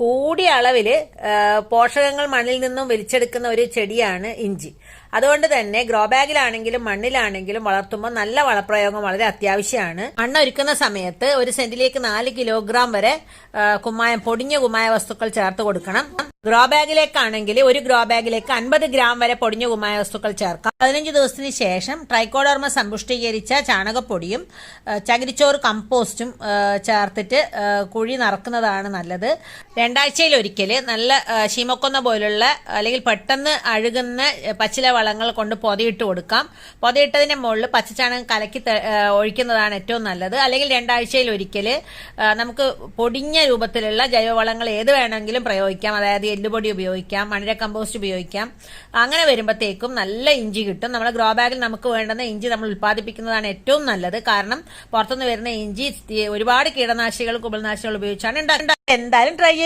കൂടിയ അളവിൽ പോഷകങ്ങൾ മണ്ണിൽ നിന്നും വലിച്ചെടുക്കുന്ന ഒരു ചെടിയാണ് ഇഞ്ചി. അതുകൊണ്ട് തന്നെ ഗ്രോ ബാഗിലാണെങ്കിലും മണ്ണിലാണെങ്കിലും വളർത്തുമ്പോൾ നല്ല വളപ്രയോഗം വളരെ അത്യാവശ്യമാണ്. മണ്ണ് ഒരുക്കുന്ന സമയത്ത് ഒരു സെന്റിലേക്ക് നാല് കിലോഗ്രാം വരെ കുമ്മായം പൊടിഞ്ഞ കുമ്മായ വസ്തുക്കൾ ചേർത്ത് കൊടുക്കണം. ഗ്രോ ബാഗിലേക്കാണെങ്കിൽ ഒരു ഗ്രോ ബാഗിലേക്ക് അൻപത് ഗ്രാം വരെ പൊടിഞ്ഞ കുമ്മായ വസ്തുക്കൾ ചേർക്കാം. പതിനഞ്ച് ദിവസത്തിന് ശേഷം ട്രൈക്കോഡർമ സമ്പുഷ്ടീകരിച്ച ചാണകപ്പൊടിയും ചകിരിച്ചോറ് കമ്പോസ്റ്റും ചേർത്തിട്ട് കുഴി നിറക്കുന്നതാണ് നല്ലത്. രണ്ടാഴ്ചയിൽ ഒരിക്കൽ നല്ല ശീമക്കൊന്ന പോലുള്ള അല്ലെങ്കിൽ പെട്ടെന്ന് അഴുകുന്ന പച്ചില വളങ്ങൾ കൊണ്ട് പൊതിയിട്ട് കൊടുക്കാം. പൊതിയിട്ടതിന്റെ മുകളിൽ പച്ചച്ചാണകം കലക്കി ഒഴിക്കുന്നതാണ് ഏറ്റവും നല്ലത്. അല്ലെങ്കിൽ രണ്ടാഴ്ചയിൽ ഒരിക്കൽ നമുക്ക് പൊടിഞ്ഞ രൂപത്തിലുള്ള ജൈവവളങ്ങൾ ഏത് വേണമെങ്കിലും പ്രയോഗിക്കാം. അതായത് എല്ലുപൊടി ഉപയോഗിക്കാം മണിര കമ്പോസ്റ്റ് ഉപയോഗിക്കാം. അങ്ങനെ വരുമ്പോഴത്തേക്കും നല്ല ഇഞ്ചി കിട്ടും. നമ്മുടെ ഗ്രോ ബാഗിൽ നമുക്ക് വേണ്ടുന്ന ഇഞ്ചി നമ്മൾ ഉൽപ്പാദിപ്പിക്കുന്നതാണ് ഏറ്റവും നല്ലത്. കാരണം പുറത്തുനിന്ന് വരുന്ന ഇഞ്ചി ഒരുപാട് കീടനാശികൾ കുമ്പൾനാശികൾ ഉപയോഗിച്ചാണ് ഉണ്ടാക്കുന്നത് എന്തായാലും ട്രൈ ചെയ്ത്